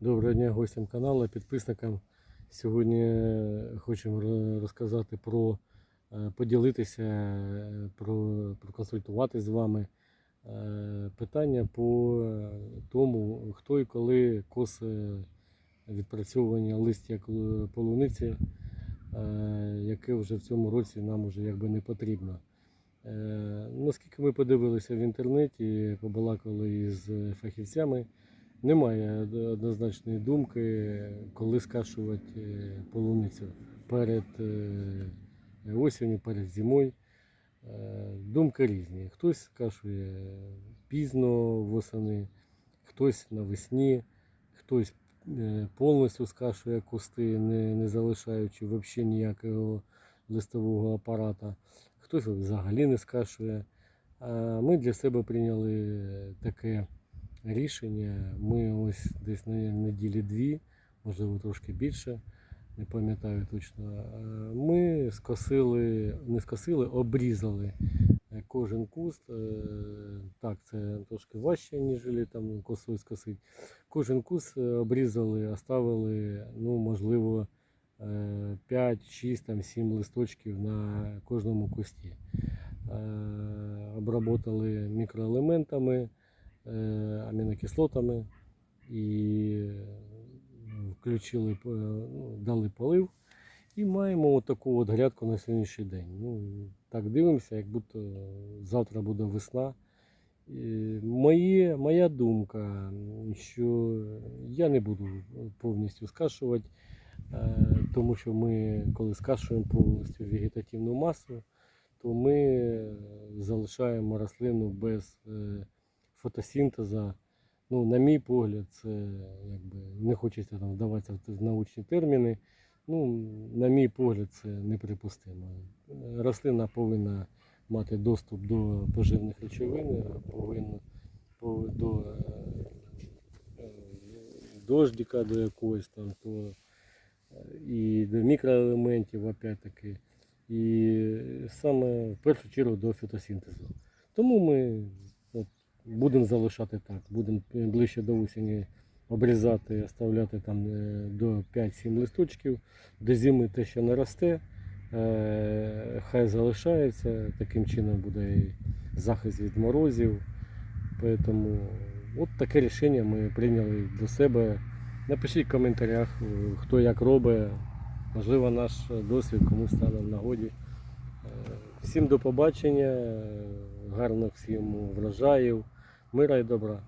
Доброго дня гостям каналу, підписникам. Сьогодні е, хочемо розказати про е, поділитися, е, про проконсультувати з вами питання по тому, хто і коли коси відпрацьовування листя полуниці, яке вже в цьому році нам вже якби не потрібно. Наскільки ми подивилися в інтернеті, побалакали із фахівцями, немає однозначної думки, коли скашувати е, полуницю перед е, осінню, перед зимою. Е, Думки різні. Хтось скашує пізно восени, хтось навесні, хтось повністю скашує кусти, не, не залишаючи взагалі ніякого листового апарата, хтось взагалі не скашує. А ми для себе прийняли таке рішення. Ми ось десь на неділі дві, можливо трошки більше, не пам'ятаю точно. е, Ми скосили, не скосили, обрізали е, кожен куст. Е, Так, це трошки важче, ніж там косою скосити. Кожен куст обрізали, оставили, ну, можливо, 5, 6, там, 7 листочків на кожному кусті. Обработали мікроелементами, амінокислотами і е, включили, ну, дали полив. І маємо таку от грядку на сьогоднішній день. Ну, так дивимося, як будто завтра буде весна. Моє, моя думка, що я не буду повністю скашувати, е, тому що ми, коли скашуємо повністю вегетативну масу, то ми залишаємо рослину без фотосинтезу. Ну, на мій погляд, це якби не хочеться там вдаватися в научні терміни. Ну, на мій погляд, це неприпустимо. Рослина повинна мати доступ до поживних речовин, повинна до е, дождика до якогось там, то, е, і до мікроелементів, опять-таки, і саме в першу чергу до фотосинтезу. Тому ми будемо залишати так, будемо ближче до осені обрізати, оставляти там е, до 5-7 листочків, до зими те, що не росте, е, хай залишається, таким чином буде і захист від морозів. Тому от таке рішення ми прийняли до себе. Напишіть в коментарях, е, хто як робить. Можливо, наш досвід комусь стане в нагоді. Е, Всім до побачення, е, гарних всім врожаїв, мира і добра.